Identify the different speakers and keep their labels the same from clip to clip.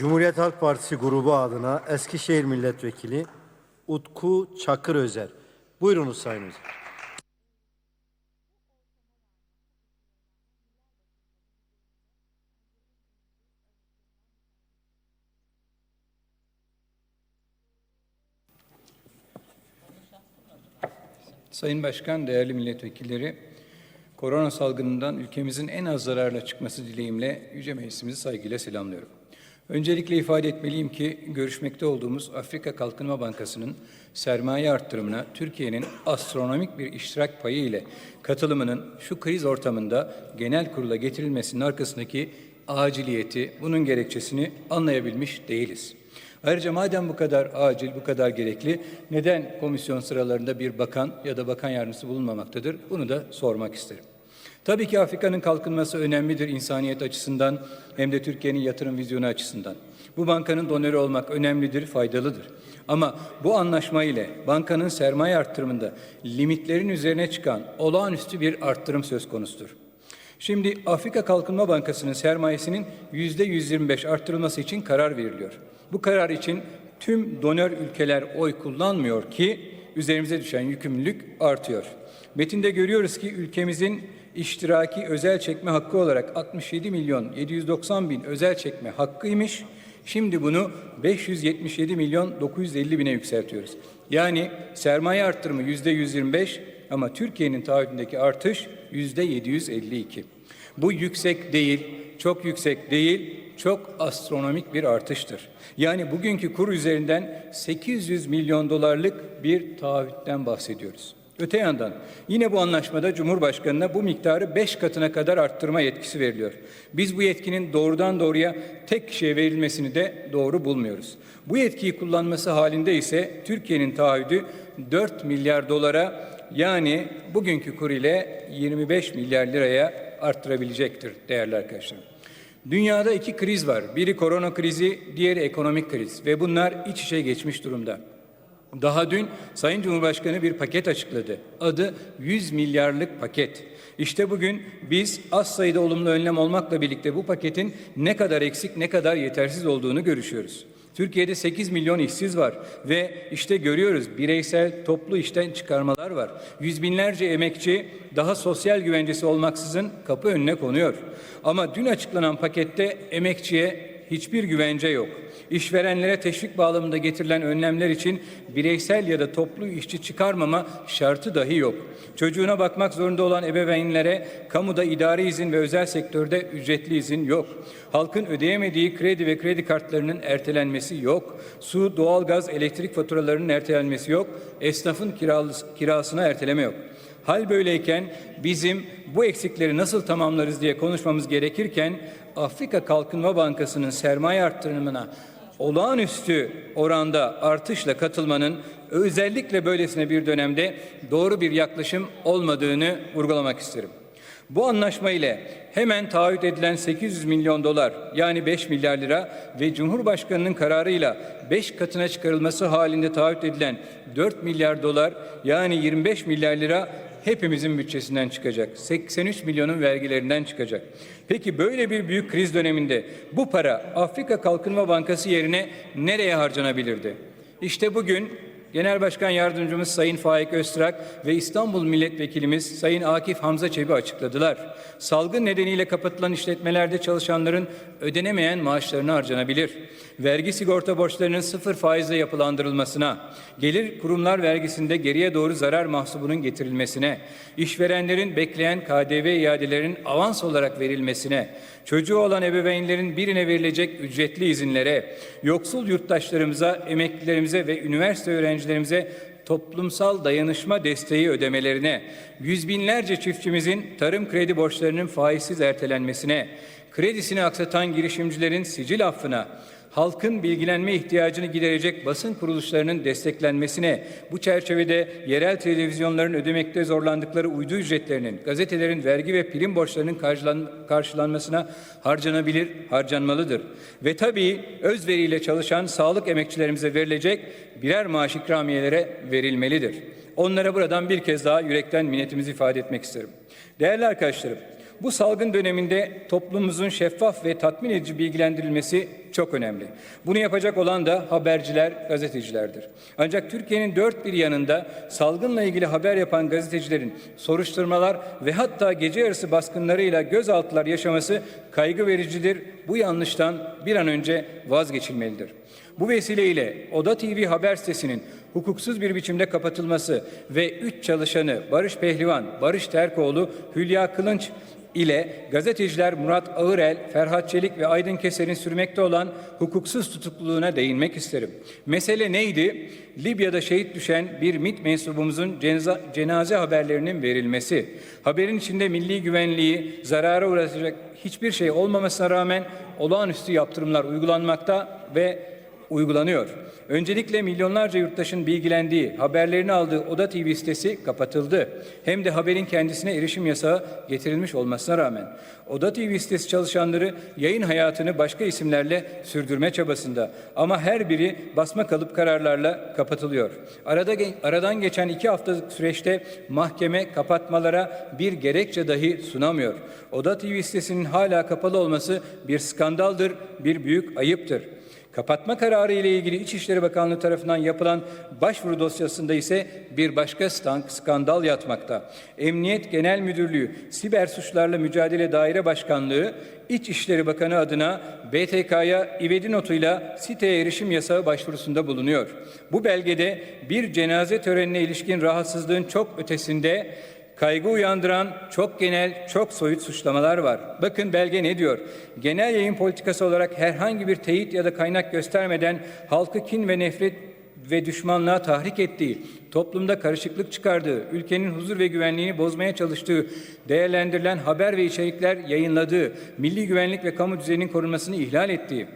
Speaker 1: Cumhuriyet Halk Partisi grubu adına Eskişehir Milletvekili Utku Çakır Özer. Buyurunuz Sayın Özer.
Speaker 2: Sayın Başkan, değerli milletvekilleri, korona salgınından ülkemizin en az zararla çıkması dileğimle Yüce Meclisimizi saygıyla selamlıyorum. Öncelikle ifade etmeliyim ki görüşmekte olduğumuz Afrika Kalkınma Bankası'nın sermaye arttırımına Türkiye'nin astronomik bir iştirak payı ile katılımının şu kriz ortamında genel kurula getirilmesinin arkasındaki aciliyeti, bunun gerekçesini anlayabilmiş değiliz. Ayrıca madem bu kadar acil, bu kadar gerekli, neden komisyon sıralarında bir bakan ya da bakan yardımcısı bulunmamaktadır? Bunu da sormak isterim. Tabii ki Afrika'nın kalkınması önemlidir insaniyet açısından hem de Türkiye'nin yatırım vizyonu açısından. Bu bankanın donörü olmak önemlidir, faydalıdır. Ama bu anlaşma ile bankanın sermaye arttırımında limitlerin üzerine çıkan olağanüstü bir arttırım söz konusudur. Şimdi Afrika Kalkınma Bankası'nın sermayesinin yüzde 125 arttırılması için karar veriliyor. Bu karar için tüm donör ülkeler oy kullanmıyor ki üzerimize düşen yükümlülük artıyor. Metinde görüyoruz ki ülkemizin iştiraki özel çekme hakkı olarak 67 milyon 790 bin özel çekme hakkıymış. Şimdi bunu 577 milyon 950 bine yükseltiyoruz. Yani sermaye arttırımı yüzde 125 ama Türkiye'nin taahhüdündeki artış yüzde 752. Bu yüksek değil, çok yüksek değil, çok astronomik bir artıştır. Yani bugünkü kur üzerinden 800 milyon dolarlık bir taahhütten bahsediyoruz. Öte yandan yine bu anlaşmada Cumhurbaşkanı'na bu miktarı beş katına kadar arttırma yetkisi veriliyor. Biz bu yetkinin doğrudan doğruya tek kişiye verilmesini de doğru bulmuyoruz. Bu yetkiyi kullanması halinde ise Türkiye'nin taahhüdü 4 milyar dolara yani bugünkü kur ile 25 milyar liraya arttırabilecektir değerli arkadaşlar. Dünyada iki kriz var. Biri korona krizi, diğeri ekonomik kriz ve bunlar iç içe geçmiş durumda. Daha dün Sayın Cumhurbaşkanı bir paket açıkladı. Adı 100 milyarlık paket. İşte bugün biz az sayıda olumlu önlem olmakla birlikte bu paketin ne kadar eksik, ne kadar yetersiz olduğunu görüşüyoruz. Türkiye'de 8 milyon işsiz var ve işte görüyoruz bireysel toplu işten çıkarmalar var. Yüz binlerce emekçi daha sosyal güvencesi olmaksızın kapı önüne konuyor. Ama dün açıklanan pakette emekçiye hiçbir güvence yok. İşverenlere teşvik bağlamında getirilen önlemler için bireysel ya da toplu işçi çıkarmama şartı dahi yok. Çocuğuna bakmak zorunda olan ebeveynlere kamuda idari izin ve özel sektörde ücretli izin yok. Halkın ödeyemediği kredi ve kredi kartlarının ertelenmesi yok. Su, doğalgaz, elektrik faturalarının ertelenmesi yok. Esnafın kirasına erteleme yok. Hal böyleyken bizim bu eksikleri nasıl tamamlarız diye konuşmamız gerekirken Afrika Kalkınma Bankası'nın sermaye arttırımına olağanüstü oranda artışla katılmanın özellikle böylesine bir dönemde doğru bir yaklaşım olmadığını vurgulamak isterim. Bu anlaşma ile hemen taahhüt edilen 800 milyon dolar yani 5 milyar lira ve Cumhurbaşkanı'nın kararıyla 5 katına çıkarılması halinde taahhüt edilen 4 milyar dolar yani 25 milyar lira hepimizin bütçesinden çıkacak. 83 milyonun vergilerinden çıkacak. Peki böyle bir büyük kriz döneminde bu para Afrika Kalkınma Bankası yerine nereye harcanabilirdi? İşte bugün Genel Başkan Yardımcımız Sayın Faik Öztrak ve İstanbul Milletvekilimiz Sayın Akif Hamza Çebi açıkladılar. Salgın nedeniyle kapatılan işletmelerde çalışanların ödenemeyen maaşlarını harcanabilir. Vergi sigorta borçlarının sıfır faizle yapılandırılmasına, gelir kurumlar vergisinde geriye doğru zarar mahsubunun getirilmesine, işverenlerin bekleyen KDV iadelerinin avans olarak verilmesine, çocuğu olan ebeveynlerin birine verilecek ücretli izinlere, yoksul yurttaşlarımıza, emeklilerimize ve üniversite öğrencilerimize toplumsal dayanışma desteği ödemelerine, yüz binlerce çiftçimizin tarım kredi borçlarının faizsiz ertelenmesine, kredisini aksatan girişimcilerin sicil affına, halkın bilgilenme ihtiyacını giderecek basın kuruluşlarının desteklenmesine, bu çerçevede yerel televizyonların ödemekte zorlandıkları uydu ücretlerinin, gazetelerin vergi ve prim borçlarının karşılan, karşılanmasına harcanabilir, harcanmalıdır. Ve tabii özveriyle çalışan sağlık emekçilerimize verilecek birer maaş ikramiyelere verilmelidir. Onlara buradan bir kez daha yürekten minnetimizi ifade etmek isterim. Değerli arkadaşlarım, Bu salgın döneminde toplumumuzun şeffaf ve tatmin edici bilgilendirilmesi çok önemli. Bunu yapacak olan da haberciler, gazetecilerdir. Ancak Türkiye'nin dört bir yanında salgınla ilgili haber yapan gazetecilerin soruşturmalar ve hatta gece yarısı baskınlarıyla gözaltılar yaşaması kaygı vericidir. Bu yanlıştan bir an önce vazgeçilmelidir. Bu vesileyle Oda TV haber sitesinin hukuksuz bir biçimde kapatılması ve üç çalışanı Barış Pehlivan, Barış Terkoğlu, Hülya Kılınç ile gazeteciler Murat Ağırel, Ferhat Çelik ve Aydın Keser'in sürmekte olan hukuksuz tutukluluğuna değinmek isterim. Mesele neydi? Libya'da şehit düşen bir MİT mensubumuzun cenaze haberlerinin verilmesi. Haberin içinde milli güvenliği zarara uğratacak hiçbir şey olmamasına rağmen olağanüstü yaptırımlar uygulanmakta ve uygulanıyor. Öncelikle milyonlarca yurttaşın bilgilendiği, haberlerini aldığı Oda TV sitesi kapatıldı. Hem de haberin kendisine erişim yasağı getirilmiş olmasına rağmen. Oda TV sitesi çalışanları yayın hayatını başka isimlerle sürdürme çabasında. Ama her biri basma kalıp kararlarla kapatılıyor. Arada aradan geçen iki haftalık süreçte mahkeme kapatmalara bir gerekçe dahi sunamıyor. Oda TV sitesinin hala kapalı olması bir skandaldır, bir büyük ayıptır. Kapatma kararı ile ilgili İçişleri Bakanlığı tarafından yapılan başvuru dosyasında ise bir başka skandal yatmakta. Emniyet Genel Müdürlüğü Siber Suçlarla Mücadele Daire Başkanlığı İçişleri Bakanı adına BTK'ya ivedi notuyla siteye erişim yasağı başvurusunda bulunuyor. Bu belgede bir cenaze törenine ilişkin rahatsızlığın çok ötesinde Kaygı uyandıran çok genel, çok soyut suçlamalar var. Bakın belge ne diyor? Genel yayın politikası olarak herhangi bir teyit ya da kaynak göstermeden halkı kin ve nefret ve düşmanlığa tahrik ettiği, toplumda karışıklık çıkardığı, ülkenin huzur ve güvenliğini bozmaya çalıştığı, değerlendirilen haber ve içerikler yayınladığı, milli güvenlik ve kamu düzeninin korunmasını ihlal ettiği,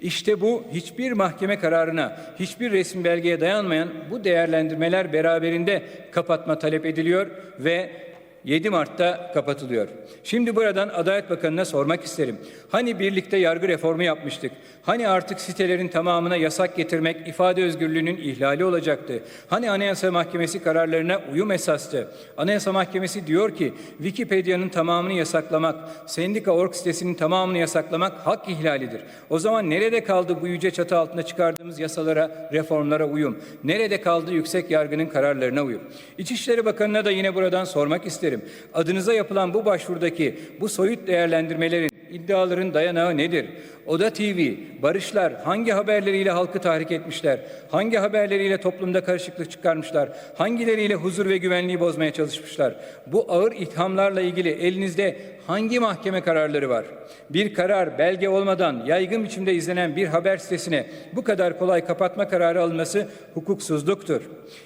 Speaker 2: işte bu hiçbir mahkeme kararına, hiçbir resmi belgeye dayanmayan bu değerlendirmeler beraberinde kapatma talep ediliyor ve 7 Mart'ta kapatılıyor. Şimdi buradan Adalet Bakanı'na sormak isterim. Hani birlikte yargı reformu yapmıştık? Hani artık sitelerin tamamına yasak getirmek ifade özgürlüğünün ihlali olacaktı? Hani Anayasa Mahkemesi kararlarına uyum esastı? Anayasa Mahkemesi diyor ki Wikipedia'nın tamamını yasaklamak, Sendika.org sitesinin tamamını yasaklamak hak ihlalidir. O zaman nerede kaldı bu yüce çatı altında çıkardığımız yasalara, reformlara uyum? Nerede kaldı yüksek yargının kararlarına uyum? İçişleri Bakanı'na da yine buradan sormak isterim. Adınıza yapılan bu başvurdaki bu soyut değerlendirmelerin iddiaların dayanağı nedir? Oda TV, Barışlar hangi haberleriyle halkı tahrik etmişler? Hangi haberleriyle toplumda karışıklık çıkarmışlar? Hangileriyle huzur ve güvenliği bozmaya çalışmışlar? Bu ağır ithamlarla ilgili elinizde hangi mahkeme kararları var? Bir karar belge olmadan yaygın biçimde izlenen bir haber sitesine bu kadar kolay kapatma kararı alınması hukuksuzluktur.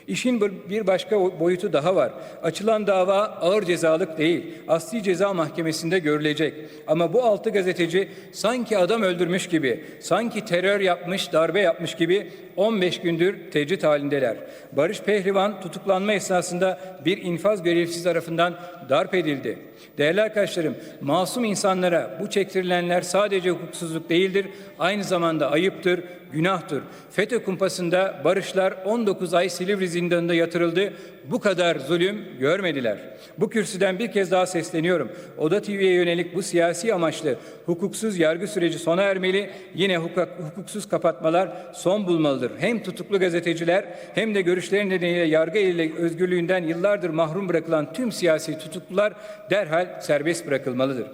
Speaker 2: İşin bir- başka boyutu daha var. Açılan dava ağır cezalık değil, asli ceza mahkemesinde görülecek. Ama bu altı gazeteci sanki adam öldürmüş gibi, sanki terör yapmış, darbe yapmış gibi 15 gündür tecrit halindeler. Barış Pehlivan tutuklanma esnasında bir infaz görevlisi tarafından darp edildi. Değerli arkadaşlarım, masum insanlara bu çektirilenler sadece hukuksuzluk değildir, aynı zamanda ayıptır, günahtır. FETÖ kumpasında barışlar 19 ay Silivri zindanında yatırıldı. Bu kadar zulüm görmediler. Bu kürsüden bir kez daha sesleniyorum. Oda TV'ye yönelik bu siyasi amaçlı hukuksuz yargı süreci sona ermeli. Yine hukuk, hukuksuz kapatmalar son bulmalıdır. Hem tutuklu gazeteciler hem de görüşleri nedeniyle yargı ile özgürlüğünden yıllardır mahrum bırakılan tüm siyasi tutuklular derhal serbest bırakılmalıdır.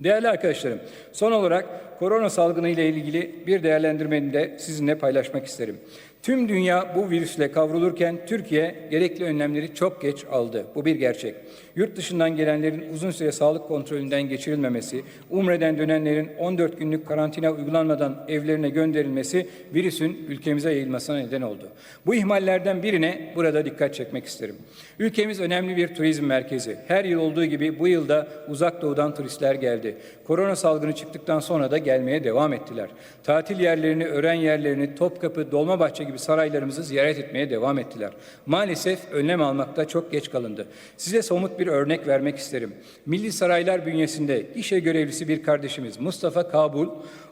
Speaker 2: Değerli arkadaşlarım, son olarak korona salgını ile ilgili bir değerlendirmeni de sizinle paylaşmak isterim. Tüm dünya bu virüsle kavrulurken Türkiye gerekli önlemleri çok geç aldı. Bu bir gerçek. Yurt dışından gelenlerin uzun süre sağlık kontrolünden geçirilmemesi, Umre'den dönenlerin 14 günlük karantina uygulanmadan evlerine gönderilmesi virüsün ülkemize yayılmasına neden oldu. Bu ihmallerden birine burada dikkat çekmek isterim. Ülkemiz önemli bir turizm merkezi. Her yıl olduğu gibi bu yılda uzak doğudan turistler geldi. Korona salgını çıktıktan sonra da gelmeye devam ettiler. Tatil yerlerini, öğren yerlerini, Topkapı, Dolmabahçe gibi saraylarımızı ziyaret etmeye devam ettiler. Maalesef önlem almakta çok geç kalındı. Size somut bir örnek vermek isterim. Milli Saraylar bünyesinde işe görevlisi bir kardeşimiz Mustafa Kabul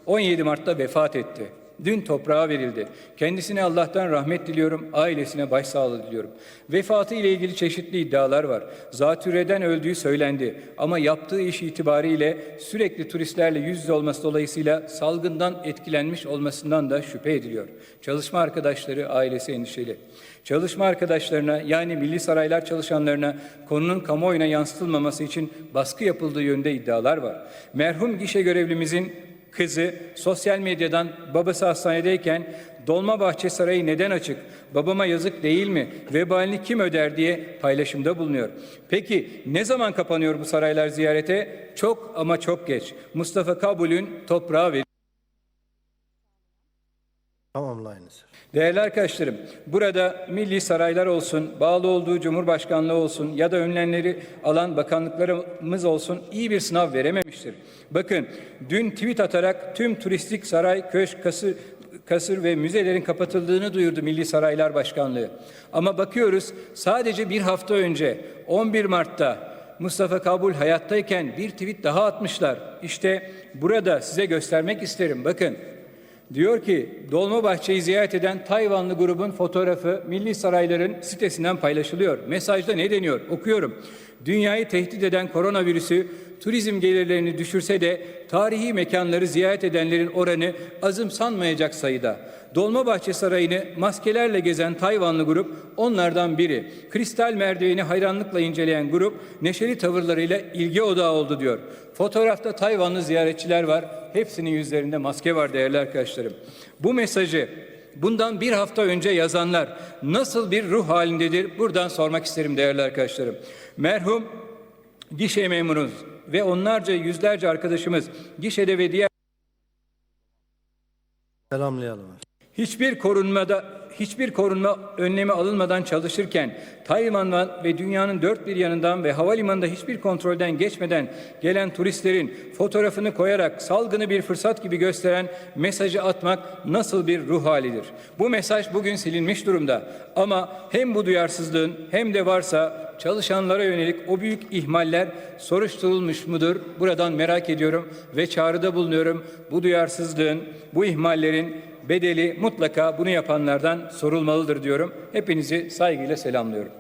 Speaker 2: 17 Mart'ta vefat etti. Dün toprağa verildi. Kendisine Allah'tan rahmet diliyorum, ailesine başsağlığı diliyorum. Vefatı ile ilgili çeşitli iddialar var. Zatürreden öldüğü söylendi ama yaptığı iş itibariyle sürekli turistlerle yüz yüze olması dolayısıyla salgından etkilenmiş olmasından da şüphe ediliyor. Çalışma arkadaşları, ailesi endişeli. Çalışma arkadaşlarına yani Milli Saraylar çalışanlarına konunun kamuoyuna yansıtılmaması için baskı yapıldığı yönde iddialar var. Merhum gişe görevlimizin kızı sosyal medyadan babası hastanedeyken Dolmabahçe Sarayı neden açık? Babama yazık değil mi? Vebalini kim öder diye paylaşımda bulunuyor. Peki ne zaman kapanıyor bu saraylar ziyarete? Çok ama çok geç. Mustafa Kabul'ün toprağı verildi.
Speaker 1: Tamamlayınız.
Speaker 2: Değerli arkadaşlarım, burada milli saraylar olsun, bağlı olduğu Cumhurbaşkanlığı olsun ya da önlemleri alan bakanlıklarımız olsun iyi bir sınav verememiştir. Bakın dün tweet atarak tüm turistik saray, köşk, kasır, kasır ve müzelerin kapatıldığını duyurdu Milli Saraylar Başkanlığı. Ama bakıyoruz sadece bir hafta önce 11 Mart'ta Mustafa Kabul hayattayken bir tweet daha atmışlar. İşte burada size göstermek isterim. Bakın Diyor ki Dolmabahçe'yi ziyaret eden Tayvanlı grubun fotoğrafı Milli Sarayların sitesinden paylaşılıyor. Mesajda ne deniyor? Okuyorum. Dünyayı tehdit eden koronavirüsü turizm gelirlerini düşürse de tarihi mekanları ziyaret edenlerin oranı azımsanmayacak sayıda. Dolmabahçe Sarayı'nı maskelerle gezen Tayvanlı grup onlardan biri. Kristal merdiveni hayranlıkla inceleyen grup neşeli tavırlarıyla ilgi odağı oldu diyor. Fotoğrafta Tayvanlı ziyaretçiler var. Hepsinin yüzlerinde maske var değerli arkadaşlarım. Bu mesajı bundan bir hafta önce yazanlar nasıl bir ruh halindedir? Buradan sormak isterim değerli arkadaşlarım. Merhum gişe memurumuz ve onlarca yüzlerce arkadaşımız gişede ve diğer
Speaker 1: Selamlayalım.
Speaker 2: Hiçbir korunmada hiçbir korunma önlemi alınmadan çalışırken Tayvan'dan ve dünyanın dört bir yanından ve havalimanında hiçbir kontrolden geçmeden gelen turistlerin fotoğrafını koyarak salgını bir fırsat gibi gösteren mesajı atmak nasıl bir ruh halidir? Bu mesaj bugün silinmiş durumda. Ama hem bu duyarsızlığın hem de varsa çalışanlara yönelik o büyük ihmaller soruşturulmuş mudur? Buradan merak ediyorum ve çağrıda bulunuyorum. Bu duyarsızlığın, bu ihmallerin bedeli mutlaka bunu yapanlardan sorulmalıdır diyorum. Hepinizi saygıyla selamlıyorum.